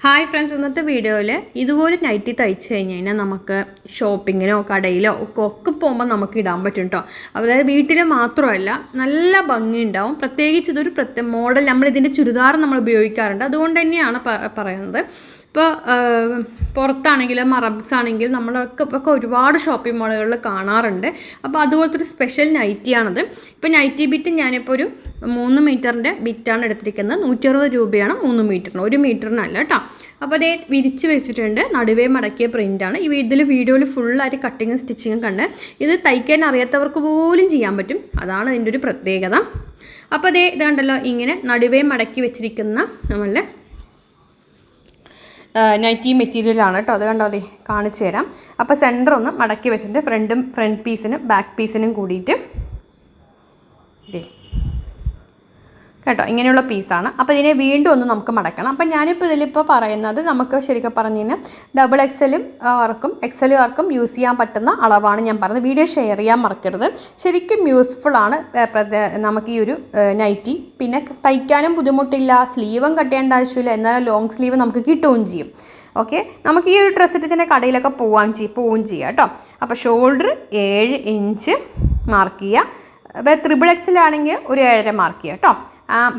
Hi friends ഇന്നത്തെ വീഡിയോയിൽ ഇതുപോലെ നൈറ്റി തയ്ച്ച് കഴിഞ്ഞ് കഴിഞ്ഞാൽ നമുക്ക് ഷോപ്പിങ്ങിനോ കടയിലോ ഒക്കെ ഒക്കെ പോകുമ്പോൾ നമുക്ക് ഇടാൻ പറ്റും കേട്ടോ അതായത് വീട്ടിൽ മാത്രമല്ല നല്ല ഭംഗി ഉണ്ടാവും പ്രത്യേകിച്ച് ഇതൊരു പ്രത്യേക മോഡൽ നമ്മൾ ഇതിന്റെ ചുരിദാർ നമ്മൾ ഉപയോഗിക്കാറുണ്ട്. അതുകൊണ്ട് തന്നെയാണ് പറയുന്നത്. ഇപ്പോൾ പുറത്താണെങ്കിലും അറബ്സ് ആണെങ്കിൽ നമ്മളൊക്കെ ഒക്കെ ഒരുപാട് ഷോപ്പിംഗ് മാളുകളിൽ കാണാറുണ്ട്. അപ്പോൾ അതുപോലത്തെ ഒരു സ്പെഷ്യൽ നൈറ്റിയാണത്. ഇപ്പോൾ നൈറ്റി ബിറ്റ് ഞാനിപ്പോൾ ഒരു മൂന്ന് മീറ്ററിന്റെ ബിറ്റാണ് എടുത്തിരിക്കുന്നത്. നൂറ്റി അറുപത് രൂപയാണ് മൂന്ന് മീറ്ററിന് ഒരു മീറ്ററിനല്ല കേട്ടോ. അപ്പോൾ അതേ വിരിച്ച് വെച്ചിട്ടുണ്ട്. നടുവേ മടക്കിയ പ്രിന്റാണ് ഈ ഇതിൽ വീഡിയോയിൽ ഫുള്ളായിട്ട് കട്ടിങ്ങും സ്റ്റിച്ചിങ്ങും കണ്ട് ഇത് തയ്ക്കാൻ അറിയാത്തവർക്ക് പോലും ചെയ്യാൻ പറ്റും. അതാണ് ഇതിന്റെ ഒരു പ്രത്യേകത. അപ്പോൾ അതേ ഇത് കണ്ടല്ലോ ഇങ്ങനെ നടുവേ മടക്കി വെച്ചിരിക്കുന്ന നമ്മളുടെ നൈറ്റി മെറ്റീരിയലാണ് കേട്ടോ. അത് കണ്ടോ? അതെ കാണിച്ചു തരാം അപ്പോൾ സെന്റർ ഒന്ന് മടക്കി വെച്ചിട്ട് ഫ്രണ്ടും ഫ്രണ്ട് പീസിനും ബാക്ക് പീസിനും കൂടിയിട്ട് ദേ കേട്ടോ? ഇങ്ങനെയുള്ള പീസാണ് അപ്പോൾ ഇതിനെ വീണ്ടും ഒന്ന് നമുക്ക് മടക്കണം. അപ്പോൾ ഞാനിപ്പോൾ ഇതിലിപ്പോൾ പറയുന്നത് നമുക്ക് ശരിക്കും പറഞ്ഞു കഴിഞ്ഞാൽ ഡബിൾ എക്സലും ആർക്കും എക്സലുകാർക്കും യൂസ് ചെയ്യാൻ പറ്റുന്ന അളവാണ് ഞാൻ പറഞ്ഞത്. വീഡിയോ ഷെയർ ചെയ്യാൻ മറക്കരുത്. ശരിക്കും യൂസ്ഫുൾ ആണ് നമുക്ക് ഈ ഒരു നൈറ്റി പിന്നെ തയ്ക്കാനും ബുദ്ധിമുട്ടില്ല സ്ലീവും കട്ടേണ്ട ആവശ്യമില്ല. എന്നാൽ ലോങ് സ്ലീവ് നമുക്ക് കിട്ടുകയും ചെയ്യും. ഓക്കെ നമുക്ക് ഈ ഒരു ഡ്രസ്സ് ഇട്ട് തന്നെ കടയിലൊക്കെ പോവാൻ ചെയ്യും പോവുകയും ചെയ്യാം കേട്ടോ. അപ്പോൾ ഷോൾഡർ ഏഴ് ഇഞ്ച് മാർക്ക് ചെയ്യുക. ത്രിബിൾ എക്സിലാണെങ്കിൽ ഒരു ഏഴര മാർക്ക് ചെയ്യുക കേട്ടോ.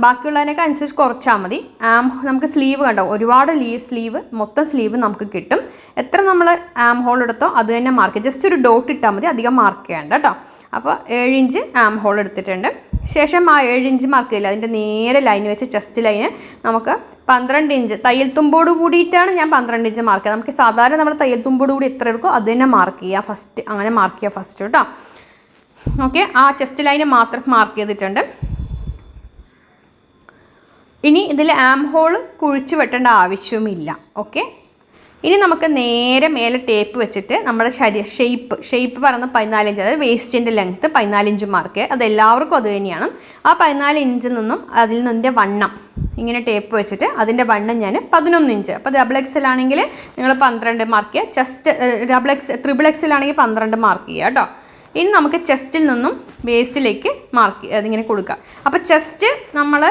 ബാക്കിയുള്ളതിനൊക്കെ അനുസരിച്ച് കുറച്ചാൽ മതി. നമുക്ക് സ്ലീവ് കണ്ടോ? ഒരുപാട് ലീവ് സ്ലീവ് മൊത്തം സ്ലീവ് നമുക്ക് കിട്ടും. എത്ര നമ്മൾ ആം ഹോൾ എടുത്തോ അത് തന്നെ മാർക്ക് ജസ്റ്റ് ഒരു ഡോട്ട് ഇട്ടാൽ മതി അധികം മാർക്ക് ചെയ്യേണ്ട കേട്ടോ. അപ്പോൾ ഏഴ് ഇഞ്ച് ആം ഹോൾ എടുത്തിട്ടുണ്ട്. ശേഷം ആ ഏഴ് ഇഞ്ച് മാർക്ക് ചെയ്യില്ല അതിന്റെ നേരെ ലൈൻ വെച്ച് ചെസ്റ്റ് ലൈന് നമുക്ക് പന്ത്രണ്ട് ഇഞ്ച് തയ്യൽ തുമ്പോട് കൂടിയിട്ടാണ് ഞാൻ പന്ത്രണ്ട് ഇഞ്ച് മാർക്ക് ചെയ്യുക നമുക്ക് സാധാരണ നമ്മൾ തയ്യൽ തുമ്പോട് കൂടി എത്ര എടുക്കും അത് തന്നെ മാർക്ക് ചെയ്യുക ഫസ്റ്റ് അങ്ങനെ മാർക്ക് ചെയ്യുക ഫസ്റ്റ് കേട്ടോ ഓക്കെ ആ ചെസ്റ്റ് ലൈന് മാത്രം മാർക്ക് ചെയ്തിട്ടുണ്ട്. ഇനി ഇതിൽ ആം ഹോൾ കുഴിച്ച് വെട്ടേണ്ട ആവശ്യവുമില്ല. ഓക്കെ? ഇനി നമുക്ക് നേരെ മേലെ ടേപ്പ് വെച്ചിട്ട് നമ്മുടെ ശരീര ഷേപ്പ് ഷേപ്പ് പറഞ്ഞ പതിനാല് ഇഞ്ച് അതായത് വേസ്റ്റിന്റെ ലെങ്ത്ത് പതിനാല് ഇഞ്ച് മാർക്ക് അത് എല്ലാവർക്കും അത് തന്നെയാണ്. ആ പതിനാല് ഇഞ്ചിൽ നിന്നും അതിൽ നിന്നിന്റെ വണ്ണം ഇങ്ങനെ ടേപ്പ് വെച്ചിട്ട് അതിന്റെ വണ്ണം ഞാൻ പതിനൊന്ന് ഇഞ്ച്. അപ്പോൾ ഡബിൾ എക്സൽ ആണെങ്കിൽ നിങ്ങൾ പന്ത്രണ്ട് മാർക്ക് ചെയ്യുക chest double X triple X L ആണെങ്കിൽ പന്ത്രണ്ട് മാർക്ക് ചെയ്യുക കേട്ടോ. ഇനി നമുക്ക് ചെസ്റ്റിൽ നിന്നും വേസ്റ്റിലേക്ക് മാർക്ക് അതിങ്ങനെ കൊടുക്കുക അപ്പോൾ ചെസ്റ്റ് നമ്മൾ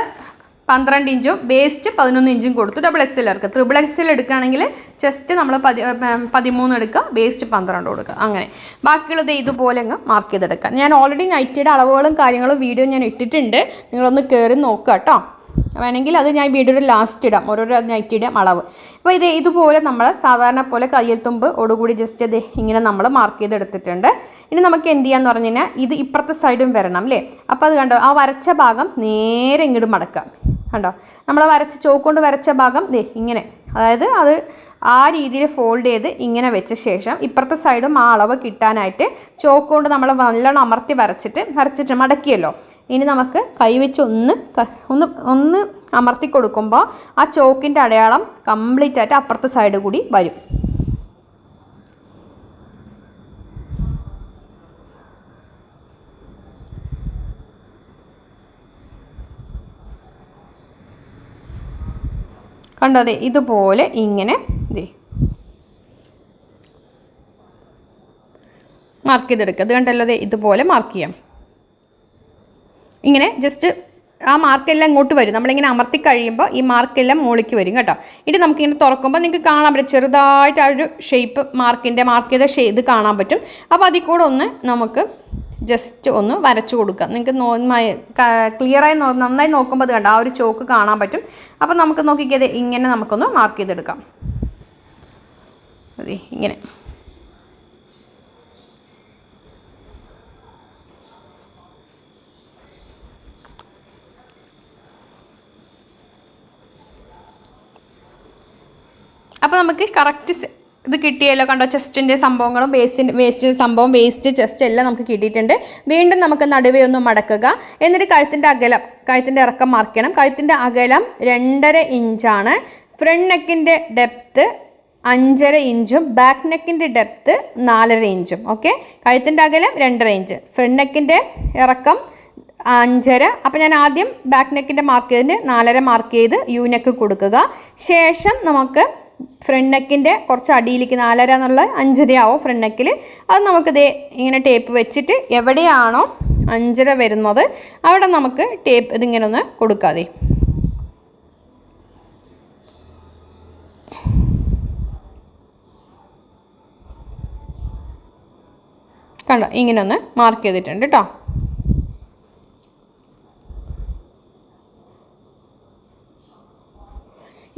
പന്ത്രണ്ട് ഇഞ്ചും വേസ്റ്റ് പതിനൊന്ന് ഇഞ്ചും കൊടുത്തു. ഡബിൾ എക്സ് എല്ലാവർക്ക് ത്രിബിൾ എക്സ് എൽ എടുക്കുകയാണെങ്കിൽ ചെസ്റ്റ് നമ്മൾ പതി പതിമൂന്ന് എടുക്കുക വേസ്റ്റ് പന്ത്രണ്ട് കൊടുക്കുക. അങ്ങനെ. ബാക്കിയുള്ളത് ഇതുപോലെ അങ്ങ് മാർക്ക് ചെയ്തെടുക്കുക. ഞാൻ ഓൾറെഡി നൈറ്റിയുടെ അളവുകളും കാര്യങ്ങളും വീഡിയോ ഞാൻ ഇട്ടിട്ടുണ്ട്. നിങ്ങളൊന്ന് കയറി നോക്കുക കേട്ടോ. വേണമെങ്കിൽ അത് ഞാൻ വീഡിയോയുടെ ലാസ്റ്റ് ഇടാം. ഓരോരോ നൈറ്റിയുടെ അളവ്. അപ്പോൾ ഇത് ഇതുപോലെ നമ്മൾ സാധാരണ പോലെ കയ്യിൽ തുമ്പ് ഓടുകൂടി ജസ്റ്റ് ഇത് ഇങ്ങനെ നമ്മൾ മാർക്ക് ചെയ്തെടുത്തിട്ടുണ്ട്. ഇനി നമുക്ക് എന്ത് ചെയ്യാന്ന് പറഞ്ഞു കഴിഞ്ഞാൽ ഇത് ഇപ്പുറത്തെ സൈഡും വരണം അല്ലേ അപ്പോൾ അത് കണ്ടോ ആ വരച്ച ഭാഗം നേരെ ഇങ്ങോട്ട് മടക്കാം കണ്ടോ? നമ്മൾ വരച്ച ചോക്കൊണ്ട് വരച്ച ഭാഗം ദേ ഇങ്ങനെ. അതായത് അത് ആ രീതിയിൽ ഫോൾഡ് ചെയ്ത് ഇങ്ങനെ വെച്ച ശേഷം ഇപ്പുറത്തെ സൈഡും ആ അളവ് കിട്ടാനായിട്ട് ചോക്ക് കൊണ്ട് നമ്മൾ നല്ലോണം അമർത്തി വരച്ചിട്ട് വരച്ചിട്ട് മടക്കിയല്ലോ. ഇനി നമുക്ക് കൈവച്ച് ഒന്ന് ഒന്ന് ഒന്ന് അമർത്തി കൊടുക്കുമ്പോൾ ആ ചോക്കിന്റെ അടയാളം കംപ്ലീറ്റ് ആയിട്ട് അപ്പുറത്തെ സൈഡ് കൂടി വരും. കണ്ടോ അതെ ഇതുപോലെ ഇങ്ങനെ മാർക്ക് ചെയ്തെടുക്കുക അത് കണ്ടല്ലോ അതെ ഇതുപോലെ മാർക്ക് ചെയ്യാം. ഇങ്ങനെ ജസ്റ്റ് ആ മാർക്കെല്ലാം ഇങ്ങോട്ട് വരും. നമ്മളിങ്ങനെ അമർത്തി കഴിയുമ്പോൾ ഈ മാർക്കെല്ലാം മുകളിലേക്ക് വരും കേട്ടോ. ഇനി നമുക്കിങ്ങനെ തുറക്കുമ്പോൾ നിങ്ങൾക്ക് കാണാൻ പറ്റും. ചെറുതായിട്ട് ആ ഒരു ഷേപ്പ് മാർക്കിന്റെ മാർക്ക് ചെയ്ത ഷേ ഇത് കാണാൻ പറ്റും. അപ്പോൾ അതിൽ കൂടെ ഒന്ന് നമുക്ക് ജസ്റ്റ് ഒന്ന് വരച്ചു കൊടുക്കുക. നിങ്ങൾക്ക് നോർമായി ക്ലിയറായി നന്നായി നോക്കുമ്പോൾ അത് കണ്ടോ ആ ഒരു ചോക്ക് കാണാൻ പറ്റും. അപ്പോൾ നമുക്ക് നോക്കിക്കത് ഇങ്ങനെ നമുക്കൊന്ന് മാർക്ക് ചെയ്തെടുക്കാം. അതെ ഇങ്ങനെ. അപ്പോൾ നമുക്ക് കറക്റ്റ് ഇത് കിട്ടിയല്ലോ. കണ്ടോ? ചെസ്റ്റിന്റെ സംഭവങ്ങളും വേസ്റ്റിന്റെ വേസ്റ്റിന്റെ സംഭവം വേസ്റ്റ് ചെസ്റ്റ് എല്ലാം നമുക്ക് കിട്ടിയിട്ടുണ്ട്. വീണ്ടും നമുക്ക് നടുവേ ഒന്ന് മടക്കുക. എന്നിട്ട് കഴുത്തിന്റെ അകലം കഴുത്തിന്റെ ഇറക്കം മാർക്ക് ചെയ്യണം. കഴുത്തിന്റെ അകലം രണ്ടര ഇഞ്ചാണ്. ഫ്രണ്ട് നെക്കിന്റെ ഡെപ്ത്ത് അഞ്ചര ഇഞ്ചും ബാക്ക് നെക്കിന്റെ ഡെപ്ത്ത് നാലര ഇഞ്ചും. ഓക്കെ കഴുത്തിന്റെ അകലം രണ്ടര ഇഞ്ച്. ഫ്രണ്ട് നെക്കിന്റെ ഇറക്കം അഞ്ചര. അപ്പോൾ ഞാൻ ആദ്യം ബാക്ക് നെക്കിന്റെ മാർക്ക് ചെയ്തിട്ട് നാലര മാർക്ക് ചെയ്ത് യു നെക്ക് കൊടുക്കുക. ശേഷം നമുക്ക് ഫ്രണ്ട് നെക്കിന്റെ കുറച്ച് അടിയിലേക്ക് നാലര എന്നുള്ള അഞ്ചരയാവും ഫ്രണ്ട് നെക്കിൽ അത് നമുക്കിത് ഇങ്ങനെ ടേപ്പ് വെച്ചിട്ട് എവിടെയാണോ അഞ്ചര വരുന്നത് അവിടെ നമുക്ക് ടേപ്പ് ഇതിങ്ങനെ ഒന്ന് കൊടുക്കാതെ. കണ്ടോ? ഇങ്ങനെ ഒന്ന് മാർക്ക് ചെയ്തിട്ടുണ്ട് കേട്ടോ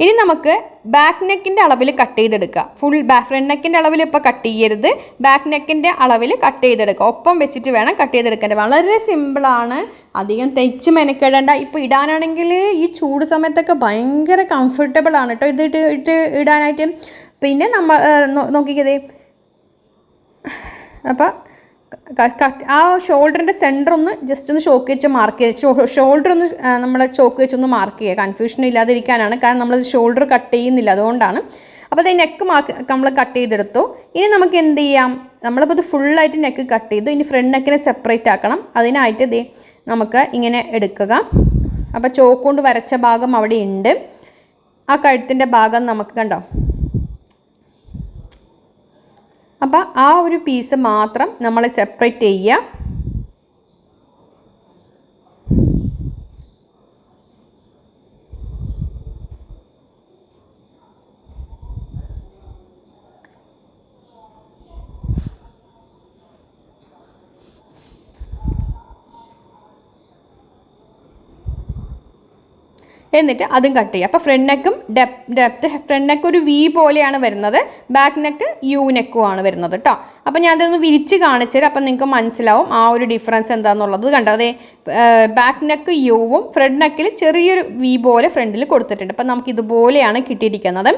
ഇനി നമുക്ക് ബാക്ക് നെക്കിന്റെ അളവിൽ കട്ട് ചെയ്തെടുക്കുക ഫുൾ ബാക്ക് ഫ്രണ്ട് നെക്കിന്റെ അളവിൽ ഇപ്പോൾ കട്ട് ചെയ്യരുത്. ബാക്ക് നെക്കിന്റെ അളവിൽ കട്ട് ചെയ്തെടുക്കുക ഒപ്പം വെച്ചിട്ട് വേണം കട്ട് ചെയ്തെടുക്കേണ്ടത് വളരെ സിമ്പിളാണ് അധികം തെച്ച് മെനക്കെടേണ്ട. ഇപ്പോൾ ഇടാനാണെങ്കിൽ ഈ ചൂട് സമയത്തൊക്കെ ഭയങ്കര കംഫർട്ടബിളാണ് കേട്ടോ ഇത് ഇട്ട് ഇട്ട് ഇടാനായിട്ട്. പിന്നെ നമ്മൾ നോക്കിക്കതേ അപ്പോൾ ആ ഷോൾഡറിന്റെ സെന്റർ ഒന്ന് ജസ്റ്റ് ഒന്ന് ഷോക്ക് വെച്ച് മാർക്ക് ചെയ്യുക ഷോൾഡർ ഒന്ന് നമ്മൾ ചോക്ക് വെച്ചൊന്ന് മാർക്ക് ചെയ്യുക കൺഫ്യൂഷൻ ഇല്ലാതിരിക്കാനാണ്. കാരണം നമ്മൾ ഷോൾഡർ കട്ട് ചെയ്യുന്നില്ല. അതുകൊണ്ടാണ്. അപ്പോൾ അത് നെക്ക് മാർക്ക് നമ്മൾ കട്ട് ചെയ്തെടുത്തു. ഇനി നമുക്ക് എന്ത് ചെയ്യാം? നമ്മളിപ്പോൾ ഇത് ഫുള്ളായിട്ട് നെക്ക് കട്ട് ചെയ്തു. ഇനി ഫ്രണ്ട് നെക്കിനെ സെപ്പറേറ്റ് ആക്കണം. അതിനായിട്ട് ഇത് നമുക്ക് ഇങ്ങനെ എടുക്കുക. അപ്പോൾ ചോക്ക് കൊണ്ട് വരച്ച ഭാഗം അവിടെ ഉണ്ട് ആ കഴുത്തിന്റെ ഭാഗം നമുക്ക് കണ്ടോ? അപ്പോൾ ആ ഒരു പീസ് മാത്രം നമ്മൾ സെപ്പറേറ്റ് ചെയ്യുക. എന്നിട്ട് അതും കട്ട് ചെയ്യുക. അപ്പോൾ ഫ്രണ്ട് നെക്കും ഡെപ് ഡെപ്ത് ഫ്രണ്ട് നെക്ക് ഒരു വി പോലെയാണ് വരുന്നത്. ബാക്ക് നെക്ക് യു നെക്കും ആണ് വരുന്നത് കേട്ടോ അപ്പോൾ ഞാൻ അതൊന്ന് വിരിച്ച് കാണിച്ചുതരാം അപ്പം നിങ്ങൾക്ക് മനസ്സിലാവും ആ ഒരു ഡിഫറൻസ് എന്താണെന്നുള്ളത് കണ്ടോ? അതെ ബാക്ക് നെക്ക് യുവും ഫ്രണ്ട് നെക്കിൽ ചെറിയൊരു വി പോലെ ഫ്രണ്ടിൽ കൊടുത്തിട്ടുണ്ട്. അപ്പം നമുക്ക് ഇതുപോലെയാണ് കിട്ടിയിരിക്കുന്നത്.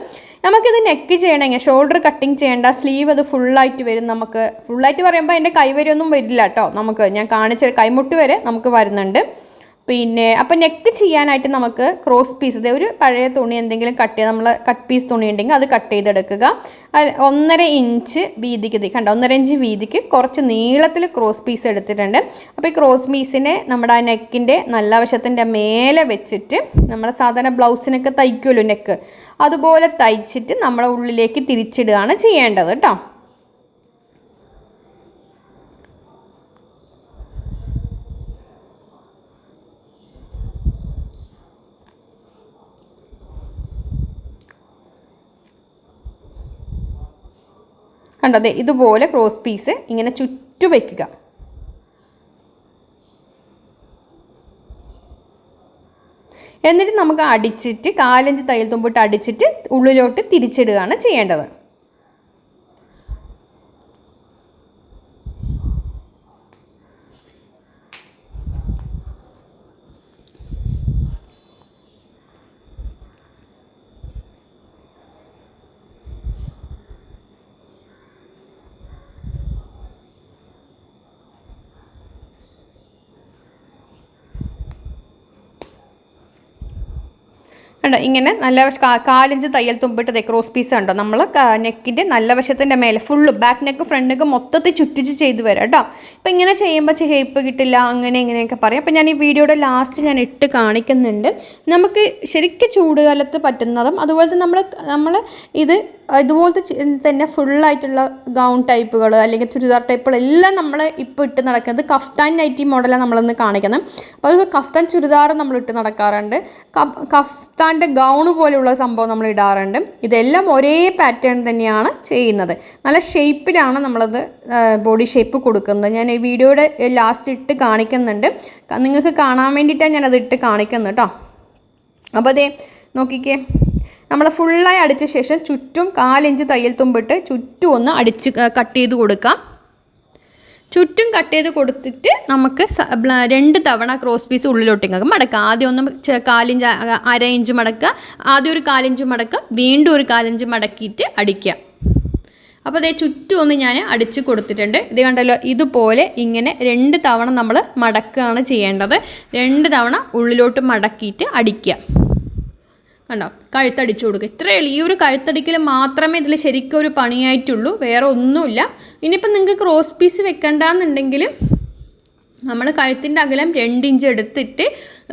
നമുക്കിത് നെക്ക് ചെയ്യണമെങ്കിൽ ഷോൾഡർ കട്ടിങ് ചെയ്യേണ്ട സ്ലീവ് അത് ഫുള്ളായിട്ട് വരും നമുക്ക്. ഫുള്ളായിട്ട് പറയുമ്പോൾ അതിന്റെ കൈവരൊന്നും വരില്ല കേട്ടോ നമുക്ക് ഞാൻ കാണിച്ച കൈമുട്ട് വരെ നമുക്ക് വരുന്നുണ്ട്. പിന്നെ അപ്പം നെക്ക് ചെയ്യാനായിട്ട് നമുക്ക് ക്രോസ് പീസ് ഒരു പഴയ തുണി എന്തെങ്കിലും കട്ട് ചെയ്ത് നമ്മൾ കട്ട് പീസ് തുണി ഉണ്ടെങ്കിൽ അത് കട്ട് ചെയ്തെടുക്കുക. ഒന്നര ഇഞ്ച് വീതിക്ക് കണ്ട? ഒന്നര ഇഞ്ച് വീതിക്ക് കുറച്ച് നീളത്തിൽ ക്രോസ് പീസ് എടുത്തിട്ടുണ്ട്. അപ്പോൾ ഈ ക്രോസ് പീസിനെ നമ്മുടെ ആ നെക്കിന്റെ നല്ല വശത്തിന്റെ മേലെ വെച്ചിട്ട് നമ്മുടെ സാധാരണ ബ്ലൗസിനൊക്കെ തയ്ക്കുമല്ലോ നെക്ക് അതുപോലെ തയ്ച്ചിട്ട് നമ്മളെ ഉള്ളിലേക്ക് തിരിച്ചിടുകയാണ് ചെയ്യേണ്ടത് കേട്ടോ. കണ്ടോ അതെ ഇതുപോലെ ക്രോസ് പീസ് ഇങ്ങനെ ചുറ്റു വയ്ക്കുക എന്നിട്ട് നമുക്ക് അടിച്ചിട്ട് കാലഞ്ച് തയ്യൽ തുമ്പിട്ട് അടിച്ചിട്ട് ഉള്ളിലോട്ട് തിരിച്ചിടുകയാണ് ചെയ്യേണ്ടത്. കണ്ടോ ഇങ്ങനെ നല്ല കാലഞ്ച് തയ്യൽ തുമ്പിട്ട് ക്രോസ് പീസ് കണ്ടോ? നമ്മൾ നെക്കിന്റെ നല്ല വശത്തിന്റെ മേലെ full back neck front neck മൊത്തത്തിൽ ചുറ്റിച്ച് ചെയ്ത് വരാം കേട്ടോ. ഇപ്പം ഇങ്ങനെ ചെയ്യുമ്പോൾ ഷേപ്പ് കിട്ടില്ല അങ്ങനെ ഇങ്ങനെയൊക്കെ പറയാം. അപ്പം ഞാൻ ഈ വീഡിയോയുടെ ലാസ്റ്റ് ഞാൻ ഇട്ട് കാണിക്കുന്നുണ്ട്. നമുക്ക് ശരിക്കും ചൂടുകാലത്ത് പറ്റുന്നതും അതുപോലെ നമ്മൾ നമ്മൾ ഇത് ഇതുപോലത്തെ തന്നെ ഫുള്ളായിട്ടുള്ള ഗൗൺ ടൈപ്പുകൾ അല്ലെങ്കിൽ ചുരിദാർ ടൈപ്പുകൾ എല്ലാം നമ്മൾ ഇപ്പോൾ ഇട്ട് നടക്കുന്നത് കഫ്താൻ നൈറ്റി മോഡലാണ് നമ്മളിന്ന് കാണിക്കുന്നത്. അപ്പോൾ അതുപോലെ കഫ്താൻ ചുരിദാർ നമ്മൾ ഇട്ട് നടക്കാറുണ്ട്. കഫ്താന്റെ ഗൗണ് പോലെയുള്ള സംഭവം നമ്മൾ ഇടാറുണ്ട്. ഇതെല്ലാം ഒരേ പാറ്റേൺ തന്നെയാണ് ചെയ്യുന്നത്. നല്ല ഷേപ്പിലാണ് നമ്മളത് ബോഡി ഷേപ്പ് കൊടുക്കുന്നത്. ഞാൻ ഈ വീഡിയോയുടെ ലാസ്റ്റ് ഇട്ട് കാണിക്കുന്നുണ്ട്. നിങ്ങൾക്ക് കാണാൻ വേണ്ടിയിട്ടാണ് ഞാനത് ഇട്ട് കാണിക്കുന്നത് കേട്ടോ അപ്പോൾ അതേ നോക്കിക്കേ. നമ്മൾ ഫുള്ളായി അടിച്ച ശേഷം ചുറ്റും കാലിഞ്ച് തയ്യൽ തുമ്പിട്ട് ചുറ്റും ഒന്ന് അടിച്ച് കട്ട് ചെയ്ത് കൊടുക്കാം. ചുറ്റും കട്ട് ചെയ്ത് കൊടുത്തിട്ട് നമുക്ക് രണ്ട് തവണ ക്രോസ് പീസ് ഉള്ളിലോട്ടേക്ക് മടക്കുക ആദ്യം ഒന്ന് കാലിഞ്ച് അര ഇഞ്ച് മടക്കുക. ആദ്യം ഒരു കാലിഞ്ച് മടക്കുക. വീണ്ടും ഒരു കാലിഞ്ച് മടക്കിയിട്ട് അടിക്കുക. അപ്പോൾ അതേ ചുറ്റും ഒന്ന് ഞാൻ അടിച്ച് കൊടുത്തിട്ടുണ്ട്. ഇത് കണ്ടല്ലോ ഇതുപോലെ ഇങ്ങനെ രണ്ട് തവണ നമ്മൾ മടക്കുകയാണ് ചെയ്യേണ്ടത്. രണ്ട് തവണ ഉള്ളിലോട്ട് മടക്കിയിട്ട് അടിക്കുക. കണ്ടോ? കഴുത്തടിച്ചു കൊടുക്കുക ഈ ഒരു കഴുത്തടിക്കൽ മാത്രമേ ഇതിൽ ശരിക്കും ഒരു പണിയായിട്ടുള്ളൂ. വേറെ ഒന്നുമില്ല. ഇനിയിപ്പം നിങ്ങൾക്ക് ക്രോസ് പീസ് വെക്കണ്ടെന്നുണ്ടെങ്കിൽ നമ്മൾ കഴുത്തിന്റെ അകലം രണ്ട് ഇഞ്ച് എടുത്തിട്ട്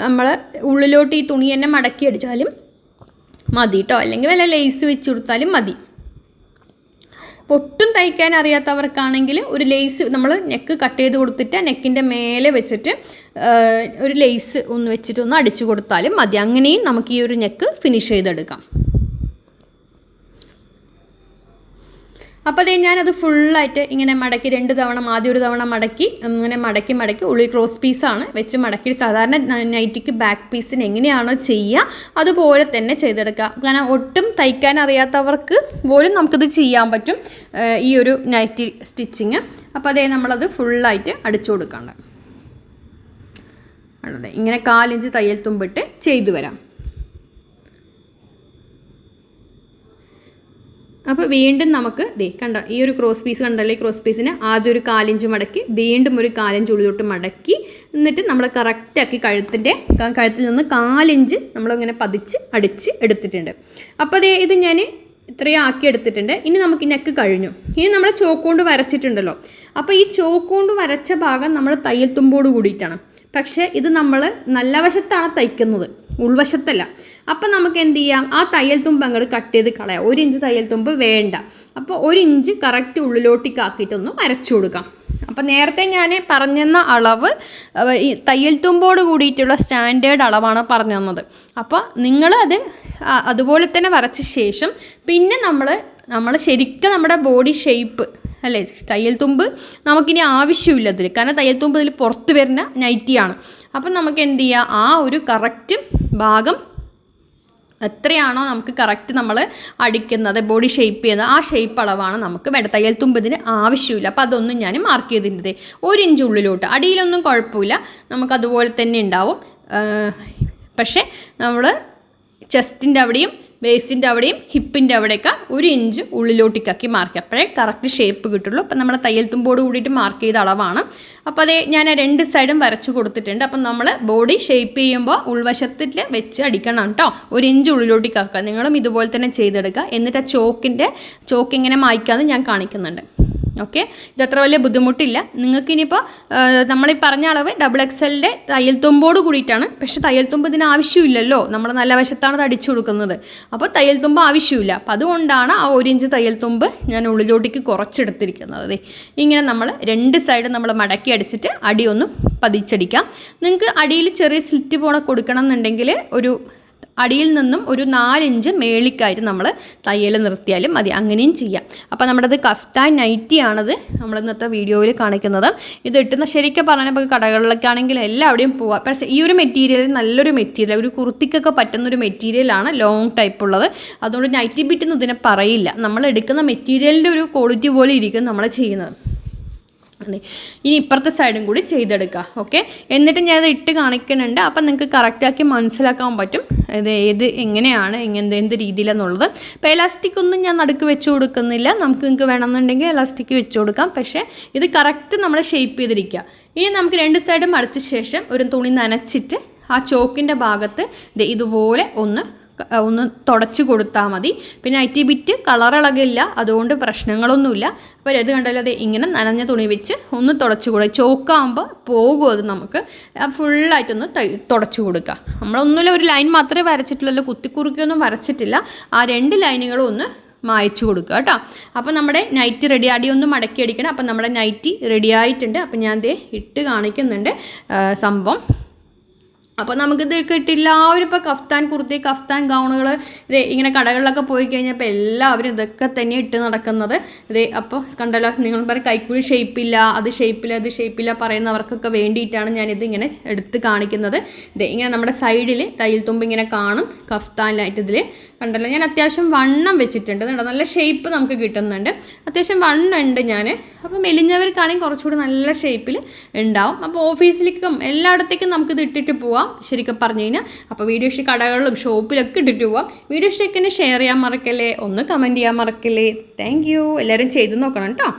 നമ്മൾ ഉള്ളിലോട്ട് ഈ തുണി തന്നെ മടക്കി അടിച്ചാലും മതി കേട്ടോ അല്ലെങ്കിൽ വല്ല ലേസ് വെച്ച് കൊടുത്താലും മതി. ഒട്ടും തയ്ക്കാൻ അറിയാത്തവർക്കാണെങ്കിൽ ഒരു ലേസ് നമ്മൾ നെക്ക് കട്ട് ചെയ്ത് കൊടുത്തിട്ട് നെക്കിന്റെ മേലെ വെച്ചിട്ട് ഒരു ലേസ് ഒന്ന് വെച്ചിട്ട് ഒന്ന് അടിച്ചു കൊടുത്താലും മതി. അങ്ങനെയും നമുക്ക് ഈ ഒരു നെക്ക് ഫിനിഷ് ചെയ്തെടുക്കാം. അപ്പോൾ അതേ ഞാനത് ഫുള്ളായിട്ട് ഇങ്ങനെ മടക്കി രണ്ട് തവണ ആദ്യം ഒരു തവണ മടക്കി ഇങ്ങനെ മടക്കി മടക്കി ഉള്ളി ക്രോസ് പീസാണ് വെച്ച് മടക്കി. സാധാരണ നൈറ്റിക്ക് ബാക്ക് പീസിന് എങ്ങനെയാണോ ചെയ്യുക അതുപോലെ തന്നെ ചെയ്തെടുക്കുക കാരണം ഒട്ടും തയ്ക്കാൻ അറിയാത്തവർക്ക് പോലും നമുക്കിത് ചെയ്യാൻ പറ്റും ഈ ഒരു നൈറ്റി സ്റ്റിച്ചിങ് അപ്പോൾ അതേ നമ്മളത് ഫുള്ളായിട്ട് അടിച്ചു കൊടുക്കണ്ട അതെ ഇങ്ങനെ കാലിഞ്ച് തയ്യൽ തുമ്പിട്ട് ചെയ്തു വരാം. അപ്പോൾ വീണ്ടും നമുക്ക് ദേ കണ്ടോ ഈ ഒരു ക്രോസ് പീസ് കണ്ടല്ലോ ഈ ക്രോസ് പീസിന് ആദ്യം ഒരു കാലിഞ്ച് മടക്കി വീണ്ടും ഒരു കാലിഞ്ച് ഉള്ളിലോട്ട് മടക്കി എന്നിട്ട് നമ്മൾ കറക്റ്റാക്കി കഴുത്തിന്റെ കഴുത്തിൽ നിന്ന് കാലിഞ്ച് നമ്മളിങ്ങനെ പതിച്ച് അടിച്ച് എടുത്തിട്ടുണ്ട്. അപ്പോൾ അതേ ഇത് ഞാൻ ഇത്രയും ആക്കി എടുത്തിട്ടുണ്ട്. ഇനി നമുക്ക് നെക്ക് കഴിഞ്ഞു. ഇനി നമ്മൾ ചോക്കുകൊണ്ട് വരച്ചിട്ടുണ്ടല്ലോ. അപ്പോൾ ഈ ചോക്കുകൊണ്ട് വരച്ച ഭാഗം നമ്മൾ തയ്യൽ തുമ്പോട് കൂടിയിട്ടാണ്. പക്ഷേ ഇത് നമ്മൾ നല്ല വശത്താണ് തയ്ക്കുന്നത്. ഉൾവശത്തല്ല. അപ്പം നമുക്ക് എന്ത് ചെയ്യാം ആ തയ്യൽ തുമ്പ് അങ്ങോട്ട് കട്ട് ചെയ്ത് കളയാം. ഒരു ഇഞ്ച് തയ്യൽ തുമ്പ് വേണ്ട. അപ്പോൾ ഒരു ഇഞ്ച് കറക്റ്റ് ഉള്ളിലോട്ടേക്ക് ആക്കിയിട്ടൊന്ന് വരച്ചു കൊടുക്കാം. അപ്പം നേരത്തെ ഞാൻ പറഞ്ഞെന്ന അളവ് തയ്യൽ തുമ്പോട് കൂടിയിട്ടുള്ള സ്റ്റാൻഡേർഡ് അളവാണ് പറഞ്ഞു തന്നത് അപ്പോൾ നിങ്ങൾ അത് അതുപോലെ തന്നെ വരച്ച ശേഷം പിന്നെ നമ്മൾ നമ്മൾ ശരിക്കും നമ്മുടെ ബോഡി ഷേപ്പ് അല്ലേ തയ്യൽ തുമ്പ് നമുക്കിനി ആവശ്യമില്ല അതിൽ കാരണം തയ്യൽ തുമ്പ് ഇതിൽ പുറത്ത് വരുന്ന നൈറ്റിയാണ്. അപ്പം നമുക്ക് എന്ത് ചെയ്യുക ആ ഒരു കറക്റ്റ് ഭാഗം എത്രയാണോ നമുക്ക് കറക്റ്റ് നമ്മൾ അടിക്കുന്നത് ബോഡി ഷേപ്പ് ചെയ്യുന്നത് ആ ഷേപ്പ് അളവാണ് നമുക്ക് വേണ്ട തയ്യൽ തുമ്പതിന് ആവശ്യമില്ല. അപ്പോൾ അതൊന്നും ഞാൻ മാർക്ക് ചെയ്തിട്ടുണ്ട്. ഒരു ഇഞ്ച് ഉള്ളിലോട്ട്. അടിയിലൊന്നും കുഴപ്പമില്ല. നമുക്ക് അതുപോലെ തന്നെ ഉണ്ടാവും. പക്ഷേ നമ്മൾ ചെസ്റ്റിന്റെ അവിടെയും വേസ്റ്റിന്റെ അവിടെയും ഹിപ്പിന്റെ അവിടെയൊക്കെ ഒരു ഇഞ്ച് ഉള്ളിലോട്ടേക്കാക്കി മാർക്ക് അപ്പോഴേ കറക്റ്റ് ഷേപ്പ് കിട്ടുള്ളൂ. അപ്പം നമ്മൾ തയ്യൽ തുമ്പോട് കൂടിയിട്ട് മാർക്ക് ചെയ്ത അളവാണ്. അപ്പോൾ അതേ ഞാൻ രണ്ട് സൈഡും വരച്ച് കൊടുത്തിട്ടുണ്ട്. അപ്പം നമ്മൾ ബോഡി ഷേപ്പ് ചെയ്യുമ്പോൾ ഉൾവശത്തിൽ വെച്ച് അടിക്കണം കേട്ടോ ഒരു ഇഞ്ച് ഉള്ളിലോട്ടിക്കാക്കുക. നിങ്ങളും ഇതുപോലെ തന്നെ ചെയ്തെടുക്കുക. എന്നിട്ട് ആ ചോക്കിന്റെ ചോക്ക് ഇങ്ങനെ മായ്ക്കാമെന്ന് ഞാൻ കാണിക്കുന്നുണ്ട്. ഓക്കെ? ഇതത്ര വലിയ ബുദ്ധിമുട്ടില്ല. നിങ്ങൾക്ക് ഇനിയിപ്പോൾ നമ്മൾ ഈ പറഞ്ഞ അളവ് ഡബിൾ എക്സലിന്റെ തയ്യൽ തുമ്പോട് കൂടിയിട്ടാണ്. പക്ഷേ തയ്യൽ തുമ്പ് ഇതിന് ആവശ്യമില്ലല്ലോ. നമ്മൾ നല്ല വശത്താണ് അത് അടിച്ചു കൊടുക്കുന്നത്. അപ്പോൾ തയ്യൽ തുമ്പ് ആവശ്യമില്ല. അപ്പം അതുകൊണ്ടാണ് ആ ഒരു ഇഞ്ച് തയ്യൽ തുമ്പ് ഞാൻ ഉള്ളിലോട്ടേക്ക് കുറച്ചെടുത്തിരിക്കുന്നത്. ഇങ്ങനെ നമ്മൾ രണ്ട് സൈഡ് നമ്മൾ മടക്കി അടിച്ചിട്ട് അടിയൊന്നും പതിച്ചടിക്കാം. നിങ്ങൾക്ക് അടിയിൽ ചെറിയ സ്ലിറ്റ് പോണ കൊടുക്കണം എന്നുണ്ടെങ്കിൽ ഒരു അടിയിൽ നിന്നും ഒരു നാലിഞ്ച് മേളിക്കായിട്ട് നമ്മൾ തയ്യൽ നിർത്തിയാലും മതി. അങ്ങനെയും ചെയ്യാം. അപ്പോൾ നമ്മുടെ അത് കഫ്താൻ നൈറ്റിയാണത് നമ്മൾ ഇന്നത്തെ വീഡിയോയിൽ കാണിക്കുന്നത്. ഇത് ഇട്ടുന്ന ശരിക്കും പറഞ്ഞാൽ ഇപ്പോൾ ആണെങ്കിൽ എല്ലാവിടെയും പോവാം. പക്ഷേ ഈ ഒരു മെറ്റീരിയൽ നല്ലൊരു മെറ്റീരിയൽ ഒരു കുർത്തിക്കൊക്കെ പറ്റുന്ന ഒരു മെറ്റീരിയലാണ് ലോങ് ടൈപ്പ് ഉള്ളത്. അതുകൊണ്ട് നൈറ്റി ബിറ്റ് എന്ന് ഇതിനെ പറയില്ല. നമ്മൾ എടുക്കുന്ന മെറ്റീരിയലിന്റെ ഒരു ക്വാളിറ്റി പോലെ ഇരിക്കും നമ്മൾ ചെയ്യുന്നത്. അതെ ഇനി ഇപ്പുറത്തെ സൈഡും കൂടി ചെയ്തെടുക്കുക ഓക്കെ എന്നിട്ട് ഞാൻ ഇട്ട് കാണിക്കുന്നുണ്ട്. അപ്പം നിങ്ങൾക്ക് കറക്റ്റാക്കി മനസ്സിലാക്കാൻ പറ്റും ഇത് ഏത് എങ്ങനെയാണ് എങ്ങനെ എന്ത് രീതിയിലെന്നുള്ളത്. അപ്പോൾ എലാസ്റ്റിക് ഒന്നും ഞാൻ നടുക്ക് വെച്ച് കൊടുക്കുന്നില്ല. നമുക്ക് നിങ്ങൾക്ക് വേണമെന്നുണ്ടെങ്കിൽ എലാസ്റ്റിക് വെച്ച് കൊടുക്കാം. പക്ഷേ ഇത് കറക്റ്റ് നമ്മൾ ഷേപ്പ് ചെയ്തിരിക്കുക ഇനി നമുക്ക് രണ്ട് സൈഡും അടച്ച ശേഷം ഒരു തുണി നനച്ചിട്ട് ആ ചോക്കിന്റെ ഭാഗത്ത് ഇതുപോലെ ഒന്ന് ഒന്ന് തുടച്ചു കൊടുത്താൽ മതി. പിന്നെ ഐറ്റി ബിറ്റ് കളറിളകില്ല അതുകൊണ്ട് പ്രശ്നങ്ങളൊന്നുമില്ല. അപ്പോൾ ഇത് കണ്ടാലും അത് ഇങ്ങനെ നനഞ്ഞ തുണി വെച്ച് ഒന്ന് തുടച്ച് കൊടുക്കുക ചോക്കാകുമ്പോൾ പോകും അത് നമുക്ക്. ഫുള്ളായിട്ടൊന്ന് തുടച്ചു തുടച്ച് കൊടുക്കുക നമ്മളൊന്നുമില്ല ഒരു ലൈൻ മാത്രമേ വരച്ചിട്ടുള്ളൂ കുത്തിക്കുറുക്കിയൊന്നും വരച്ചിട്ടില്ല. ആ രണ്ട് ലൈനുകളും ഒന്ന് മായച്ചു കൊടുക്കുക കേട്ടോ. അപ്പോൾ നമ്മുടെ നൈറ്റ് റെഡി ഒന്ന് മടക്കി അടിക്കണം അപ്പം നമ്മുടെ നൈറ്റി റെഡി ആയിട്ടുണ്ട്. അപ്പം ഞാൻ ദേ ഇട്ട് കാണിക്കുന്നുണ്ട് സംഭവം. അപ്പോൾ നമുക്കിത് കിട്ടില്ല എല്ലാവരും ഇപ്പോൾ കഫ്താൻ കുർത്തി കഫ്താൻ ഗൗണുകൾ ഇത് ഇങ്ങനെ കടകളിലൊക്കെ പോയി കഴിഞ്ഞപ്പോൾ എല്ലാവരും ഇതൊക്കെ തന്നെ ഇട്ട് നടക്കുന്നത്. ഇത് അപ്പോൾ കണ്ടല്ലോ നിങ്ങൾ പറയും കൈക്കുഴി ഷേപ്പില്ല അത് ഷേപ്പില്ല അത് ഷേപ്പില്ല പറയുന്നവർക്കൊക്കെ വേണ്ടിയിട്ടാണ് ഞാനിത് ഇങ്ങനെ എടുത്ത് കാണിക്കുന്നത്. ഇത് ഇങ്ങനെ നമ്മുടെ സൈഡിൽ തയ്യൽ തുമ്പ് ഇങ്ങനെ കാണും കഫ്താനിലായിട്ട് ഇതിൽ കണ്ടല്ലോ ഞാൻ അത്യാവശ്യം വണ്ണം വെച്ചിട്ടുണ്ട്. കണ്ടോ നല്ല ഷേപ്പ് നമുക്ക് കിട്ടുന്നുണ്ട്. അത്യാവശ്യം വണ്ണം ഉണ്ട് ഞാൻ അപ്പോൾ മെലിഞ്ഞവർക്കാണെങ്കിൽ കുറച്ചുകൂടി നല്ല ഷേപ്പിൽ ഉണ്ടാവും. അപ്പോൾ ഓഫീസിലേക്കും എല്ലായിടത്തേക്കും നമുക്കിത് ഇട്ടിട്ട് പോവാം. ശരിക്കും പറഞ്ഞു കഴിഞ്ഞാൽ അപ്പോൾ വീഡിയോ ഇഷ്ടം കടകളിലും ഷോപ്പിലൊക്കെ ഇട്ടിട്ട് പോവാം. വീഡിയോ ഇഷ്ടം ഷെയർ ചെയ്യാൻ മറക്കല്ലേ? ഒന്ന് കമന്റ് ചെയ്യാൻ മറക്കല്ലേ? താങ്ക് യു എല്ലാവരും ചെയ്ത് നോക്കണം കേട്ടോ